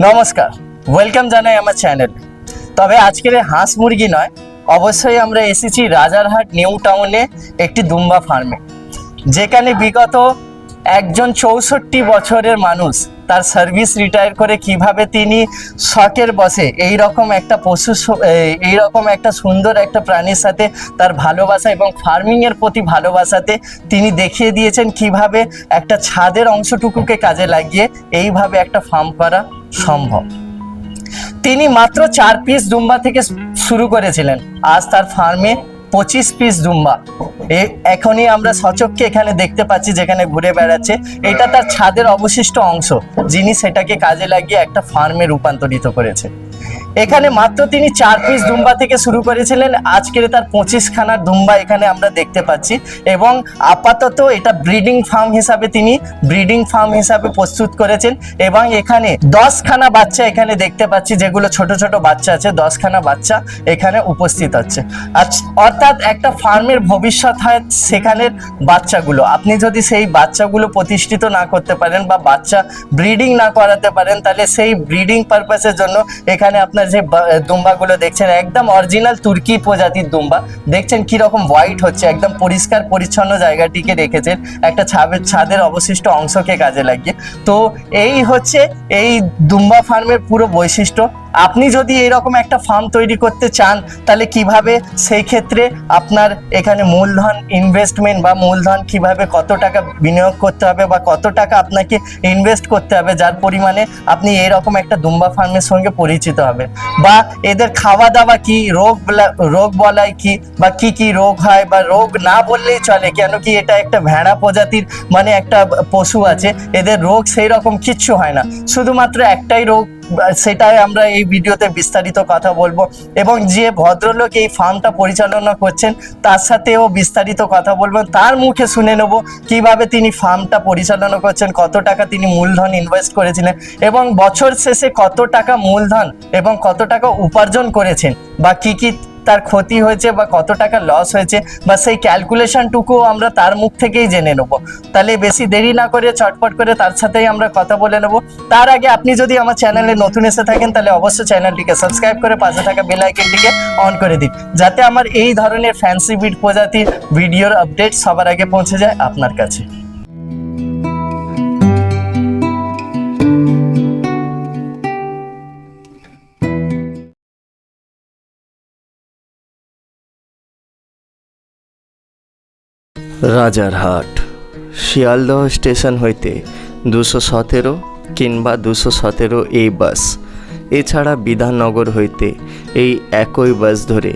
নমস্কার ওয়েলকাম জানাই আমার চ্যানেল তবে আজকের হাঁস মুরগি নয়, অবশ্যই আমরা এসেছি রাজারহাট নিউ টাউনে একটি দুম্বা ফার্মে যেখানে বিগত একজন চৌষট্টি বছরের মানুষ তার সার্ভিস রিটায়ার করে কীভাবে তিনি শখের বসে এই রকম একটা পশু এই- রকম একটা সুন্দর একটা প্রাণীর সাথে তার ভালোবাসা এবং ফার্মিং এর প্রতি ভালোবাসাতে তিনি দেখিয়ে দিয়েছেন কীভাবে একটা ছাদের অংশটুকুকে কাজে লাগিয়ে এইভাবে একটা ফার্ম করা সম্ভব। তিনি মাত্র চার পিস দুম্বা থেকে শুরু করেছিলেন। আজ তার ফার্মে পঁচিশ পিস দুম্বা এ- এখনই আমরা সচককে এখানে দেখতে পাচ্ছি যেখানে ঘুরে বেড়াচ্ছে। এটা তার ছাদের অবশিষ্ট অংশ, যিনি সেটাকে কাজে লাগিয়ে একটা ফার্মে রূপান্তরিত করেছে। এখানে মাত্র তিনি চার পিস দুম্বা থেকে শুরু করেছিলেন। আজকের তার পঁচিশ খানার দুম্বা এখানে আমরা দেখতে পাচ্ছি এবং আপাতত এটা ব্রিডিং ফার্ম হিসাবে তিনি ব্রিডিং ফার্ম হিসাবে প্রস্তুত করেছেন এবং এখানে দশখানা বাচ্চা এখানে দেখতে পাচ্ছি, যেগুলো ছোট ছোট বাচ্চা আছে, দশখানা বাচ্চা এখানে উপস্থিত হচ্ছে অর্থাৎ একটা ফার্মের ভবিষ্যৎ হয় সেখানের বাচ্চাগুলো। আপনি যদি সেই বাচ্চাগুলো প্রতিষ্ঠিত না করতে পারেন বা বাচ্চা ব্রিডিং না করাতে পারেন, তাহলে সেই ব্রিডিং পারপাসের জন্য এখানে আপনার যে দুম্বাগুলো দেখছেন, একদম অরিজিনাল তুর্কি প্রজাতির দুম্বা। দেখছেন কি রকম হোয়াইট হচ্ছে, একদম পরিষ্কার পরিচ্ছন্ন জায়গাটিকে রেখেছেন, একটা ছাদের ছাদের অবশিষ্ট অংশকে কাজে লাগিয়ে। তো এই হচ্ছে এই দুম্বা ফার্মের পুরো বৈশিষ্ট্য। আপনি যদি এরকম একটা ফার্ম তৈরি করতে চান, তাহলে কীভাবে সেই ক্ষেত্রে আপনার এখানে মূলধন ইনভেস্টমেন্ট বা মূলধন কীভাবে কত টাকা বিনিয়োগ করতে হবে বা কত টাকা আপনাকে ইনভেস্ট করতে হবে, যার পরিমাণে আপনি এরকম একটা দুম্বা ফার্মের সঙ্গে পরিচিত হবেন? বা এদের খাওয়া দাওয়া কি, রোগ রোগ বলাই কি, বা কি কি রোগ হয়, বা রোগ না বললেই চলে, কেন কি এটা একটা ভেড়া প্রজাতির মানে একটা পশু আছে, এদের রোগ সেই রকম কিচ্ছু হয় না। শুধুমাত্র একটাই রোগ সেটাই আমরা এই ভিডিওতে বিস্তারিত কথা বলব। এবং যে ভদ্রলোক এই ফার্মটা পরিচালনা করছেন, তার সাথেও বিস্তারিত কথা বলব। তার মুখে শুনে নেব কীভাবে তিনি ফার্মটা পরিচালনা করছেন, কত টাকা তিনি মূলধন ইনভেস্ট করেছিলেন, এবং বছর শেষে কত টাকা মূলধন এবং কত টাকা উপার্জন করেছেন, বা কি কি তার ক্ষতি হয়েছে বা কত টাকা লস হয়েছে বা সেই ক্যালকুলেশনটুকুও আমরা তার মুখ থেকেই জেনে নেব। তাহলে বেশি দেরি না করে চটপট করে তার সাথেই আমরা কথা বলে নেব। তার আগে আপনি যদি আমার চ্যানেলে নতুন এসে থাকেন, তাহলে অবশ্যই চ্যানেলটিকে সাবস্ক্রাইব করে পাশে থাকা বেল আইকনটিকে অন করে দিন। যাতে আমার এই ধরনের ফ্যান্সি বিট প্রজাতির ভিডিওর আপডেট সবার আগে পৌঁছে যায় আপনার কাছে। রাজারহাট শিয়ালদহ স্টেশন হইতে দুশো সতেরো কিংবা দুশো সতেরো এই বাস। এছাড়া বিধাননগর হইতে এই একই বাস ধরে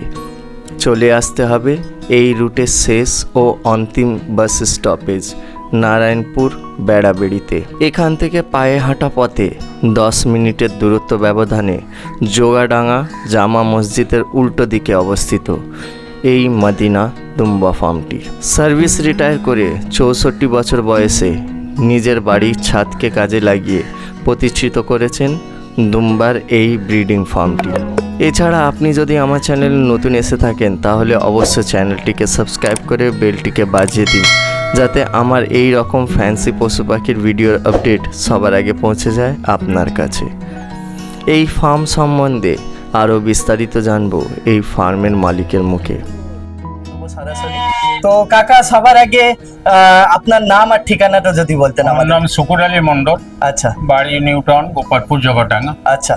চলে আসতে হবে এই রুটের শেষ ও অন্তিম বাস স্টপেজ, নারায়ণপুর বেড়াবেড়িতে। এখান থেকে পায়ে হাঁটা পথে দশ মিনিটের দূরত্ব ব্যবধানে জোগাডাঙ্গা জামা মসজিদের উল্টো দিকে অবস্থিত। এই মদিনা দুম্বা ফার্মটি। সার্ভিস রিটায়ার করে চৌষট্টি বছর বয়সে নিজের বাড়ির ছাদকে কাজে লাগিয়ে প্রতিষ্ঠিত করেছেন দুম্বার এই ব্রিডিং ফার্মটি। এছাড়া আপনি যদি আমার চ্যানেল নতুন এসে থাকেন, তাহলে অবশ্যই চ্যানেলটিকে সাবস্ক্রাইব করে বেলটিকে বাজিয়ে দিন, যাতে আমার এই রকম ফ্যান্সি পশু পাখির ভিডিওর আপডেট সবার আগে পৌঁছে যায় আপনার কাছে। এই ফার্ম সম্বন্ধে আরও বিস্তারিত জানব এই ফার্মের মালিকের মুখে। তো কাকা সবার আগে আপনার নাম আর ঠিকানাটা যদি বলতেন আমার নাম শুকুর আলী মন্ডল আচ্ছা। বাড়ি নিউটন গোপালপুর জগডাঙ্গা আচ্ছা।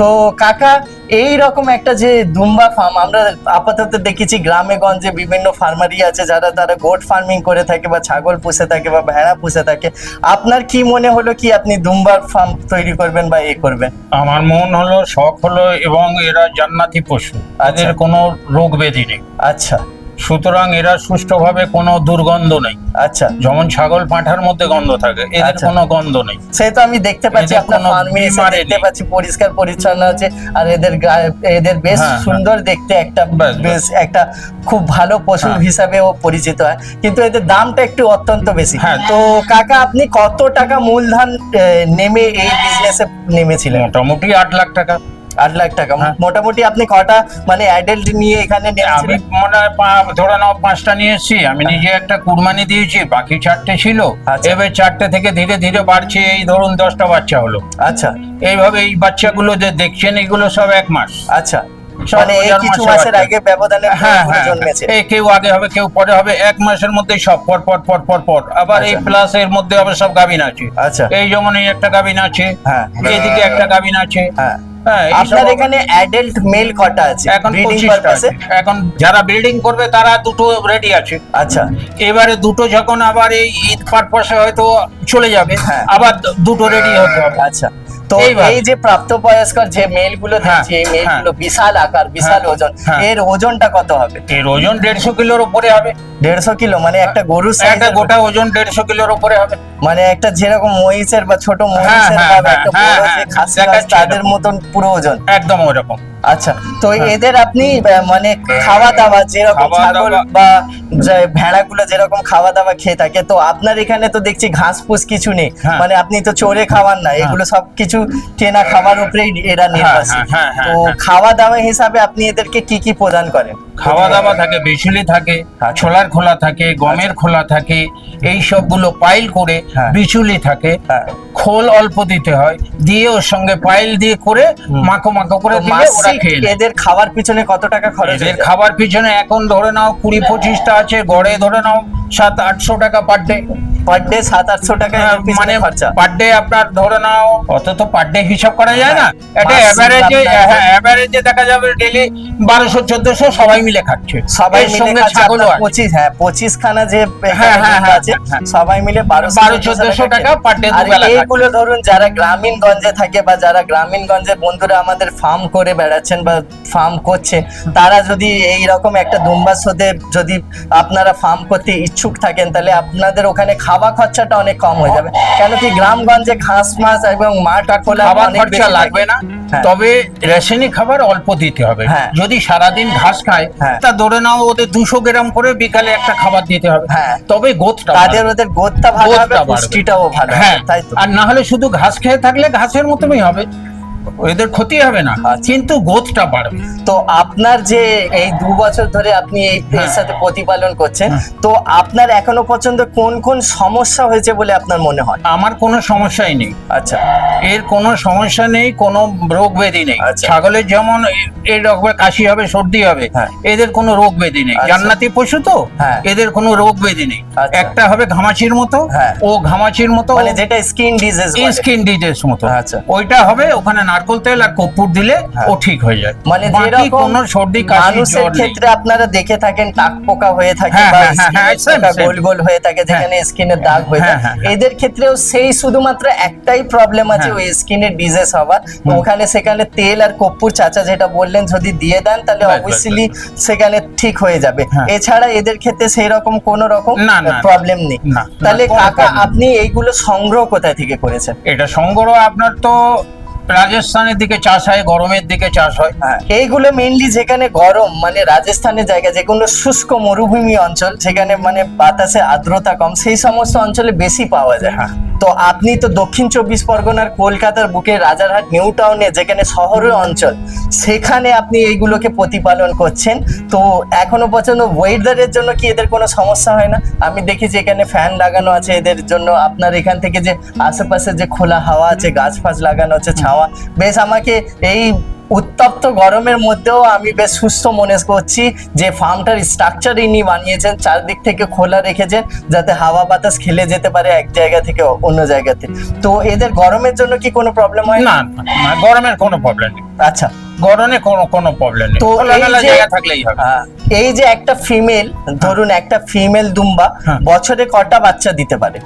তো কাকা এই রকম একটা যে দুম্বা ফার্ম আমরা আপাতত দেখেছি গ্রামে গঞ্জে বিভিন্ন ফার্মারি আছে যারা তারা গোট ফার্মিং করে থাকে বা ছাগল পুষে থাকে বা ভেড়া পুষে থাকে। আপনার কি মনে হলো কি আপনি দুম্বার ফার্ম তৈরি করবেন বা এ করবেন? আমার মন হলো শখ হলো এবং এরা জান্নাতি পশু। এদের কোনো রোগ ব্যাধি নেই। আচ্ছা। সুতরাং এরা সুষ্ঠুভাবে কোনো দুর্গন্ধ নেই আচ্ছা যেমন ছাগল পাঁঠার মধ্যে গন্ধ থাকে এদের আচ্ছা। কোনো গন্ধ নেই সেই তো আমি দেখতে পাচ্ছি এদের আপনার কোনো ফার্মে এসে বিমারি দেখতে নেই। পাচ্ছি পরিষ্কার পরিচ্ছন্ন আছে আর এদের গা- এদের বেশ হ্যাঁ, হ্যাঁ। সুন্দর দেখতে একটা ব্যাস, বেশ একটা খুব ভালো পশু হ্যাঁ। ও পরিচিত হয় কিন্তু এদের দামটা একটু অত্যন্ত বেশি হ্যাঁ। তো কাকা আপনি কত টাকা মূলধন এ, নেমে এই বিজনেসে নেমেছিলেন মোটামুটি আট লাখ টাকা আট লাখ টাকা। হ্যাঁ। মোটামুটি আপনি কটা মানে অ্যাডাল্ট নিয়ে এখানে আমি মনে হয় ধরে নাও পাঁচটা নিয়ে এসেছি। আমি নিজে একটা কুরবানি দিয়েছি বাকি চারটে ছিল। আচ্ছা। এবার চারটে থেকে ধীরে ধীরে বাড়ছে এই ধরুন দশটা বাচ্চা হলো। আচ্ছা। এইভাবে এই বাচ্চাগুলো যে দেখছেন এগুলো সব এক মাস। আচ্ছা। মানে এই কিছু মাসের আগে ব্যবধানে হ্যাঁ হ্যাঁ জন্মেছে। এই কেউ আগে হবে কেউ পরে হবে এক মাসের মধ্যে সব পর পর পর পর পর। আবার এই আচ্ছা। প্লাস এর মধ্যে আবার সব আছে। আচ্ছা। এই যেমন এই একটা গাভিন আছে হ্যাঁ। এদিকে একটা গাভিন আছে। হ্যাঁ হ্যাঁ। আপনার সব এখানে অ্যাডাল্ট মেল কটা আছে? এখন ব্রিডিং পারপাসে এখন যারা বিল্ডিং করবে তারা দুটো রেডি আছে। আচ্ছা। এবারে দুটো যখন আবার এই ঈদ পারপাসে হয়তো চলে যাবে হ্যাঁ। আবার দুটো রেডি হতে হবে। আচ্ছা। তো এই যে প্রাপ্তবয়স্কর যে মেলগুলো হ্যাঁ, এই মেল হ্যাঁ। গুলো বিশাল আকার বিশাল হ্যাঁ, ওজন। হ্যাঁ। এর ওজনটা কত হবে? এর ওজন দেড়শো কিলোর উপরে হবে। দেড়শো কিলো? মানে একটা গরু একটা গোটা ওজন দেড়শো কিলোর উপরে হবে। মানে একটা যেরকম মহিষের বা ছোট মহিষের হ্যাঁ, বা হ্যাঁ, একটা হ্যাঁ, বড় হ্যাঁ, যে খাসি তাদের মতন পুরো ওজন? একদম ওরকম। আচ্ছা তো হ্যাঁ। এদের আপনি মানে খাওয়া দাওয়া যেরকম ছাগল বা যে ভেড়াগুলো যেরকম খাওয়া দাওয়া খেয়ে থাকে তো আপনার এখানে তো দেখছি ঘাস ফুস কিছু নেই হ্যাঁ। মানে আপনি তো চড়ে খাওয়ান না এগুলো সব কিছু কেনা খাবার উপরেই এরা নির্ভরশীল হ্যাঁ, হ্যাঁ, তো হ্যাঁ। খাওয়া দাওয়া হিসাবে আপনি এদেরকে কি কি প্রদান করেন খাওয়া দাওয়া থাকে বিচুলি থাকে। ছোলার খোলা থাকে গমের খোলা থাকে এই সবগুলো পাইল করে হ্যাঁ। বিচুলি থাকে হ্যাঁ। খোল অল্প দিতে হয় দিয়ে ওর সঙ্গে পাইল দিয়ে করে মাখো মাখো করে দিলে ওরা। এদের খাবার পিছনে কত টাকা খরচ এদের খাবার পিছনে এখন ধরে নাও কুড়ি পঁচিশটা আছে গড়ে ধরে নাও সাত আটশো টাকা পার ডে পার ডে সাত আটশো টাকা মানে খরচা। পার ডে আপনার ধরে নাও অত তো পার ডে হিসাব করা যায় না। হ্যাঁ, এটা হ্যাঁ এভারেজে দেখা যাবে ডেলি বারোশো চোদ্দশো সবাই মিলে খাচ্ছে। সবাই সঙ্গে ছাগলও পঁচিশ হ্যাঁ পঁচিশ খানা যে হ্যাঁ, হ্যাঁ, হ্যাঁ, আছে হ্যাঁ। সবাই মিলে বারোশো বারো চোদ্দশো টাকা আর দুবেলা এইগুলো ধরুন যারা গ্রামীণ গঞ্জে থাকে বা যারা গ্রামীণ গঞ্জে বন্ধুরা আমাদের ফার্ম করে বেড়াচ্ছেন বা ফার্ম করছে তারা যদি এই রকম একটা দুম্বার সাথে যদি আপনারা ফার্ম করতে ইচ্ছুক থাকেন তাহলে আপনাদের ওখানে খাওয়া খরচাটা অনেক কম হয়ে যাবে। কেন কি গ্রামগঞ্জে ঘাস মাছ এবং মাঠ খোলা খাবার খরচা লাগবে না হ্যাঁ। তবে রেশনি খাবার অল্প দিতে হবে। হ্যাঁ। যদি সারাদিন ঘাস খায় হ্যাঁ। তা ধরে নাও ওদের দুশো গ্রাম করে বিকালে একটা খাবার দিতে হবে। হ্যাঁ। তবে গোতটা তাদের ওদের গোদটা ভালো হবে পুষ্টিটাও ভালো হ্যাঁ। তাই তো। আর না হলে শুধু ঘাস খেয়ে থাকলে ঘাসের মতনই হবে। এদের ক্ষতি হবে না। কিন্তু গোতটা বাড়বে তো আপনার যে এই দু বছর ধরে আপনি এই এর হ্যাঁ। সাথে প্রতিপালন করছেন হ্যাঁ। তো আপনার এখনও পর্যন্ত কোন কোন সমস্যা হয়েছে বলে আপনার মনে হয় আমার কোনো সমস্যাই নেই আচ্ছা এর কোনো সমস্যা নেই কোনো রোগ ব্যাধি নেই আচ্ছা। ছাগলের যেমন এই রকমের কাশি হবে সর্দি হবে হ্যাঁ। এদের কোনো রোগ ব্যাধি নেই আচ্ছা। জান্নাতি পশু তো। এদের কোনো রোগ ব্যাধি নেই আচ্ছা। একটা হবে ঘামাচির মতো। ও ঘামাচির মতো মানে যেটা স্কিন ডিজিজ স্কিন ডিজিজ মতো আচ্ছা। ওইটা হবে ওখানে নারকোল তেল আর কর্পূর দিলে হ্যাঁ। ও ঠিক হয়ে যায় মানে বাকি যেরকম কোনো সর্দি কাশি মানুষের ক্ষেত্রে আপনারা দেখে থাকেন টাক পোকা হয়ে থাকে হ্যাঁ, বা হ্যাঁ. গোল গোল হয়ে থাকে যেখানে স্কিনের দাগ হয়ে যায়। এদের ক্ষেত্রেও সেই শুধুমাত্র একটাই প্রবলেম আছে। ওই স্কিনের ডিজিজ হওয়ার ওখানে সেখানে তেল আর কর্পূর চাচা যেটা বললেন যদি দিয়ে দেন তাহলে অবভিয়াসলি সেখানে ঠিক হয়ে যাবে। এছাড়া এদের ক্ষেত্রে সেই রকম কোনো রকম। প্রবলেম নেই তাহলে কাকা আপনি এইগুলো সংগ্রহ কোথায় থেকে করেছেন এটা সংগ্রহ আপনার তো রাজস্থানের দিকে চাষ হয় গরমের দিকে চাষ হয়। হ্যাঁ, এইগুলো মেইনলি যেখানে গরম মানে রাজস্থানের জায়গা যেগুলো শুষ্ক মরুভূমি অঞ্চল সেখানে মানে বাতাসে আর্দ্রতা কম সেই সমস্ত অঞ্চলে বেশি পাওয়া যায়। হ্যাঁ। তো আপনি তো দক্ষিণ চব্বিশ পরগনার কলকাতার বুকে রাজারহাট, নিউ টাউনে, যেখানে শহরের অঞ্চল, সেখানে আপনি এইগুলোকে প্রতিপালন করছেন। তো এখনও পর্যন্ত ওয়েদারের জন্য কি এদের কোনো সমস্যা হয় না? আমি দেখি যে এখানে ফ্যান লাগানো আছে, এদের জন্য আপনার এখান থেকে যে আশেপাশে যে খোলা হাওয়া আছে, গাছ ফাছ লাগানো আছে, ছাওয়া, বেশ আমাকে এই উত্তপ্ত গরমের মধ্যেও আমি বেশ সুস্থ মনে করছি যে ফার্মটার স্ট্রাকচার ইনি বানিয়েছেন চারদিক থেকে খোলা রেখেছেন যাতে হাওয়া বাতাস খেলে যেতে পারে এক জায়গা থেকে অন্য জায়গাতে। তো এদের গরমের জন্য কি কোনো প্রবলেম হয়? না গরমের কোনো প্রবলেম নেই। আচ্ছা। গরমে কোনো কোনো প্রবলেম নেই। তো এই যে- জায়গা থাকলেই হবে। এই যে একটা ফিমেল ধরুন একটা ফিমেল দুম্বা হ্যাঁ। বছরে কটা বাচ্চা দিতে পারে?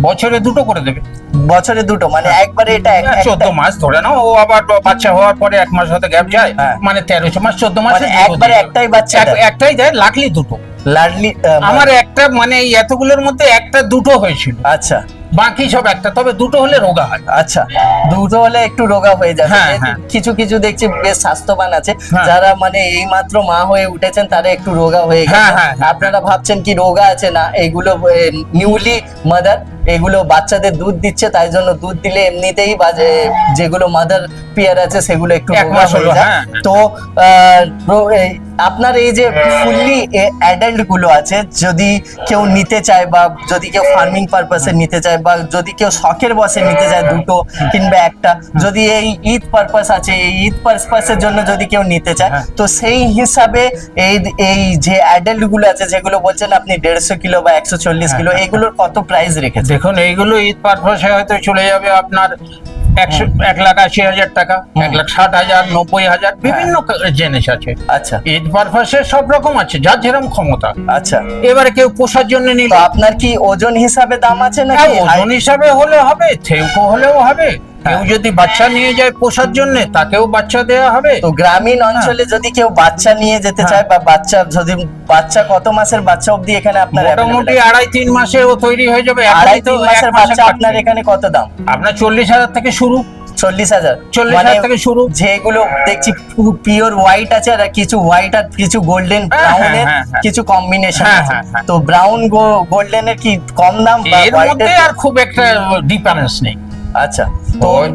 বছরে দুটো করে দেবে। বছরে দুটো মানে একবারে এটা একটা- চোদ্দ মাস ধরে নাও ও আবার বাচ্চা হওয়ার পরে এক মাস হতে গ্যাপ যায় হ্যাঁ। মানে তেরোশো মাস চোদ্দ মাস মানে একবারে একটাই বাচ্চা একটাই দেয় লাখলি দুটো। লাডলি আমার একটা মানে এই এতগুলোর মধ্যে একটা দুটো হয়েছিল। আচ্ছা। বাকি সব একটা তবে দুটো হলে রোগা হয়। আচ্ছা দুটো হলে একটু রোগা হয়ে যাবে। হ্যাঁ, হ্যাঁ। কিছু কিছু দেখছি বেশ স্বাস্থ্যবান আছে হ্যাঁ। যারা মানে এই মাত্র মা হয়ে উঠেছেন তারা একটু রোগা হয়ে হ্যাঁ, গেছে হ্যাঁ, হ্যাঁ। আপনারা ভাবছেন কি রোগা আছে? না এইগুলো নিউলি মাদার এগুলো বাচ্চাদের দুধ দিচ্ছে তাই জন্য দুধ দিলে এমনিতেই বাজে যেগুলো মাদার পিয়ার আছে সেগুলো একটু এক হয়ে যায়। হ্যাঁ। তো আপনার এই যে ফুললি অ্যাডাল্টগুলো আছে যদি কেউ নিতে চায় বা যদি কেউ ফার্মিং পারপাসে নিতে চায় বা যদি কেউ শখের বসে নিতে চায় দুটো কিংবা একটা যদি এই ঈদ পারপাস আছে এই ঈদ পারপাসের জন্য যদি কেউ নিতে চায় হ্যাঁ। তো সেই হিসাবে এই এই যে অ্যাডাল্টগুলো আছে যেগুলো বলছেন আপনি দেড়শো কিলো বা একশো চল্লিশ কিলো হ্যাঁ, এগুলোর কত প্রাইস রেখেছে দেখুন এইগুলো ঈদ পারপাসে হয়তো চলে যাবে আপনার একশো এক লাখ আশি হাজার টাকা এক লাখ ষাট হাজার নব্বই হাজার বিভিন্ন জিনিস আছে। আচ্ছা। ঈদ পারপাসে সব রকম আছে যার যেরকম ক্ষমতা। আচ্ছা। এবারে কেউ পোষার জন্য নিল আপনার কি ওজন হিসাবে দাম আছে হ্যাঁ, নাকি ওজন হিসাবে হলে হবে থেউকো হলেও হবে। কেউ যদি বাচ্চা নিয়ে যায় পোষার জন্য তাকেও বাচ্চা দেওয়া হবে? তো গ্রামীণ অঞ্চলে যদি কেউ বাচ্চা নিয়ে যেতে হ্যাঁ। চায় বা বাচ্চা যদি বাচ্চা কত মাসের বাচ্চা অবধি এখানে আপনার মোটামুটি আড়াই তিন মাসে ও তৈরি হয়ে যাবে। আড়াই তিন মাসের বাচ্চা আপনার এখানে কত দাম? আপনার চল্লিশ হাজার থেকে শুরু। চল্লিশ হাজার। চল্লিশ মানে হাজার থেকে শুরু। যেগুলো দেখছি পিওর হোয়াইট আছে আর কিছু হোয়াইট আর কিছু গোল্ডেন হ্যাঁ, ব্রাউনের হ্যাঁ, হ্যাঁ। কিছু কম্বিনেশন হ্যাঁ, আছে। হ্যাঁ, হ্যাঁ। তো ব্রাউন গোল্ডেনের কি কম দাম এর মধ্যে আর খুব একটা ডিফারেন্স নেই। আচ্ছা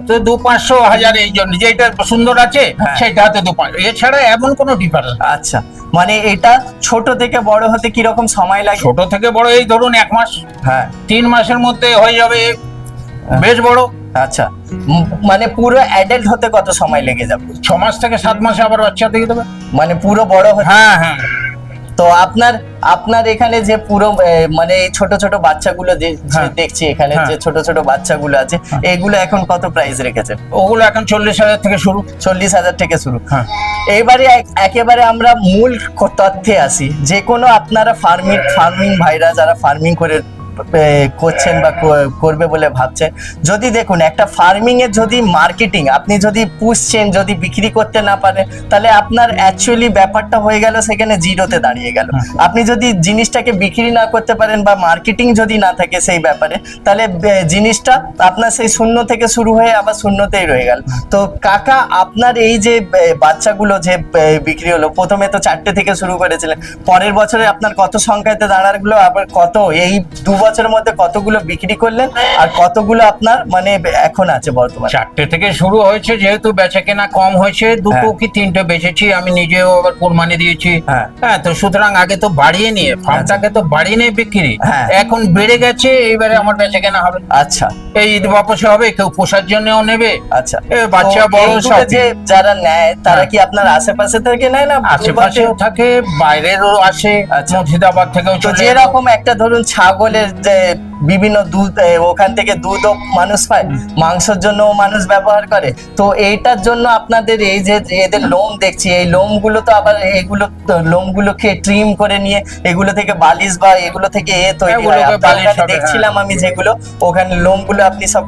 তো দু পাঁচশো হাজার এই জন্য যেটা সুন্দর আছে হ্যাঁ। সেটা হাতে দু পাঁচ এছাড়া এমন কোনো ডিফারেন্স আচ্ছা মানে এটা ছোট থেকে বড় হতে কি রকম সময় লাগে? ছোট থেকে বড় এই ধরুন এক মাস হ্যাঁ। তিন মাসের মধ্যে হয়ে যাবে বেশ বড়। আচ্ছা মানে পুরো অ্যাডাল্ট হতে কত সময় লেগে যাবে? ছ মাস থেকে সাত মাসে আবার বাচ্চা দিয়ে দেবে। মানে পুরো বড় হ্যাঁ হ্যাঁ। তো আপনার আপনার এখানে যে পুরো মানে ছোট ছোট বাচ্চাগুলো যে হ্যাঁ। দেখছি এখানে হ্যাঁ। যে ছোট ছোট বাচ্চাগুলো আছে এগুলো এখন কত প্রাইস রেখেছে ওগুলো এখন চল্লিশ হাজার থেকে শুরু। চল্লিশ হাজার থেকে শুরু। হ্যাঁ। এইবারে একেবারে আমরা মূল তথ্যে আসি যে কোনো আপনারা ফার্মিং ফার্মিং ভাইরা যারা ফার্মিং করে করছেন বা করবে বলে ভাবছেন যদি দেখুন একটা ফার্মিং এর যদি মার্কেটিং আপনি যদি পুষছেন যদি বিক্রি করতে না পারেন তাহলে আপনার অ্যাকচুয়ালি ব্যাপারটা হয়ে গেল সেখানে জিরোতে দাঁড়িয়ে গেল। আপনি যদি জিনিসটাকে বিক্রি না করতে পারেন বা মার্কেটিং যদি না থাকে সেই ব্যাপারে তাহলে জিনিসটা আপনার সেই শূন্য থেকে শুরু হয়ে আবার শূন্যতেই রয়ে গেল। তো কাকা আপনার এই যে বাচ্চাগুলো যে বিক্রি হলো প্রথমে তো চারটে থেকে শুরু করেছিলেন পরের বছরে আপনার কত সংখ্যাতে দাঁড়াগুলো আবার কত এই দু বছরের মধ্যে কতগুলো বিক্রি করলেন আর কতগুলো আপনার মানে এখন আছে বর্তমানে? চারটে থেকে শুরু হয়েছে যেহেতু বেচা কেনা কম হয়েছে দুটো হ্যাঁ। কি তিনটে বেচেছি আমি নিজেও আবার কোরবানি দিয়েছি। হ্যাঁ। হ্যাঁ তো সুতরাং আগে তো বাড়িয়ে নিয়ে ফার্মটাকে তো বাড়িয়ে নিয়ে বিক্রি। হ্যাঁ। এখন বেড়ে গেছে এবারে আমার বেচা কেনা হবে। আচ্ছা। এই ঈদ বাপসে হবে কেউ পোষার জন্যও নেবে। আচ্ছা। বাচ্চা বড় সব যে যারা নেয় তারা। কি আপনার আশেপাশে থেকে নেয় না আশেপাশেও থাকে বাইরেরও আসে আচ্ছা। মুর্শিদাবাদ থেকেও যেরকম একটা ধরুন ছাগলের যে বিভিন্ন দুধ ওখান থেকে দুধও মানুষ পায় মাংসের জন্য মানুষ ব্যবহার করে। তো এইটার জন্য আপনাদের এই যে এদের লোম দেখছি এই লোমগুলো তো আবার এগুলো তো লোমগুলোকে ট্রিম করে নিয়ে এগুলো থেকে বালিশ বা এগুলো থেকে এ তৈরি হয়। বালিশ দেখছিলাম আমি যেগুলো ওখানে লোমগুলো আপনি সব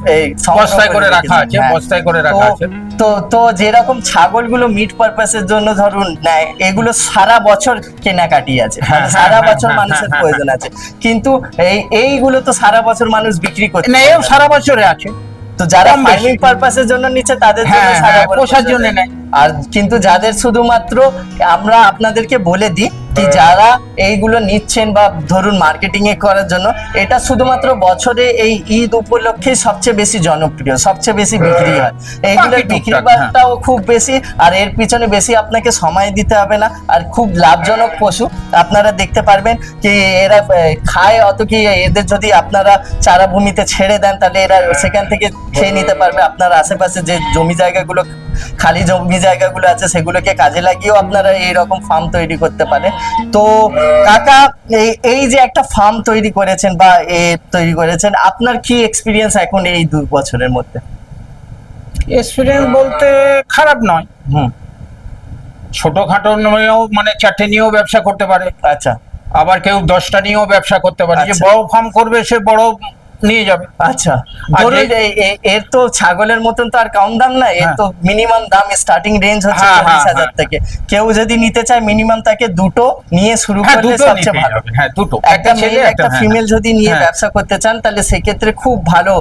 বস্তায় করে রাখা আছে হ্যাঁ। বস্তায় করে রাখা আছে। তো তো যেরকম ছাগলগুলো মিট পারপাসের জন্য ধরুন নেয় এগুলো সারা বছর কেনাকাটি আছে। হ্যাঁ, হ্যাঁ, সারা হ্যাঁ, বছর হ্যাঁ, মানুষের হ্যাঁ, প্রয়োজন আছে। কিন্তু এই এইগুলো তো সারা বছর মানুষ বিক্রি করে না এও সারা বছরে আছে তো যারা ফার্মিং পারপাসের জন্য নিচ্ছে তাদের জন্য হ্যাঁ, সারা হ্যাঁ, বছর জন্য। নেয়। আর কিন্তু যাদের শুধুমাত্র আমরা আপনাদেরকে বলে দিই কি যারা এইগুলো নিচ্ছেন বা ধরুন মার্কেটিং এ করার জন্য এটা শুধুমাত্র বছরে এই ঈদ উপলক্ষে সবচেয়ে বেশি জনপ্রিয় সবচেয়ে বেশি বিক্রি হয়। এইগুলোর বিক্রি হ্যাঁ। খুব বেশি আর এর পিছনে বেশি আপনাকে সময় দিতে হবে না আর খুব লাভজনক পশু। আপনারা দেখতে পারবেন কি এরা খায় অত কি এদের যদি আপনারা চারা ভূমিতে ছেড়ে দেন তাহলে এরা সেখান থেকে খেয়ে নিতে পারবে। আপনার আশেপাশে যে জমি জায়গাগুলো খালি জমি জায়গাগুলো আছে সেগুলোকে কাজে লাগিয়েও আপনারা এইরকম ফার্ম তৈরি করতে পারেন। তো কাকা এই এই যে একটা ফার্ম তৈরি করেছেন বা এ তৈরি করেছেন আপনার কি এক্সপিরিয়েন্স এখন এই দু বছরের মধ্যে? এক্সপিরিয়েন্স বলতে খারাপ নয়। হুম। ছোটখাটো নিয়েও মানে চারটে নিয়েও ব্যবসা করতে পারে। আচ্ছা। আবার কেউ দশটা নিয়েও ব্যবসা করতে পারে। যে আচ্ছা। বড় ফার্ম করবে সে বড় নিয়ে যাবে। আচ্ছা। আর এর তো ছাগলের মতন তো আর কম দাম না এর হ্যাঁ। তো মিনিমাম দাম স্টার্টিং রেঞ্জ হচ্ছে হ্যাঁ, চল্লিশ হ্যাঁ, হাজার। থেকে। কেউ যদি নিতে চায় মিনিমাম তাকে দুটো নিয়ে শুরু করলে সবচেয়ে ভালো। হ্যাঁ দুটো। একটা মেয়ে একটা। ফিমেল যদি নিয়ে। ব্যবসা করতে চান তাহলে সেক্ষেত্রে খুব ভালো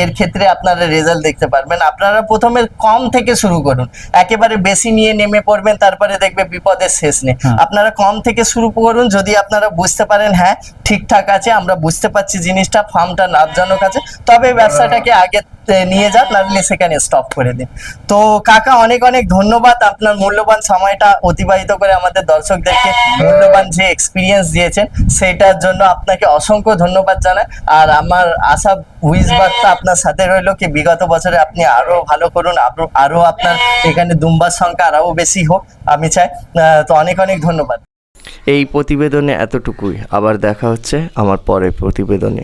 এর ক্ষেত্রে আপনারা রেজাল্ট দেখতে পারবেন। আপনারা প্রথমে কম থেকে শুরু করুন। একেবারে বেশি নিয়ে নেমে পড়বেন তারপরে দেখবে বিপদের শেষ নেই। আপনারা কম থেকে শুরু করুন। যদি আপনারা বুঝতে পারেন হ্যাঁ ঠিকঠাক আছে আমরা বুঝতে পারছি জিনিসটা ফার্মটা লাভজনক আছে। তবে ব্যবসাটাকে আগে নিয়ে যান নাহলে সেখানে স্টপ করে দিন। তো কাকা অনেক অনেক ধন্যবাদ আপনার মূল্যবান সময়টা অতিবাহিত করে আমাদের দর্শকদেরকে মূল্যবান যে এক্সপিরিয়েন্স দিয়েছেন সেটার জন্য আপনাকে অসংখ্য ধন্যবাদ জানাই। আর আমার আশা উইস বার্তা আপনার সাথে রইল কি বিগত বছরে আপনি আরও ভালো করুন আরো- আরও আপনার এখানে দুম্বার সংখ্যা আরও বেশি হোক আমি চাই। আহ, তো অনেক অনেক ধন্যবাদ। এই প্রতিবেদনে এতটুকুই। আবার দেখা হচ্ছে আমার পরের প্রতিবেদনে।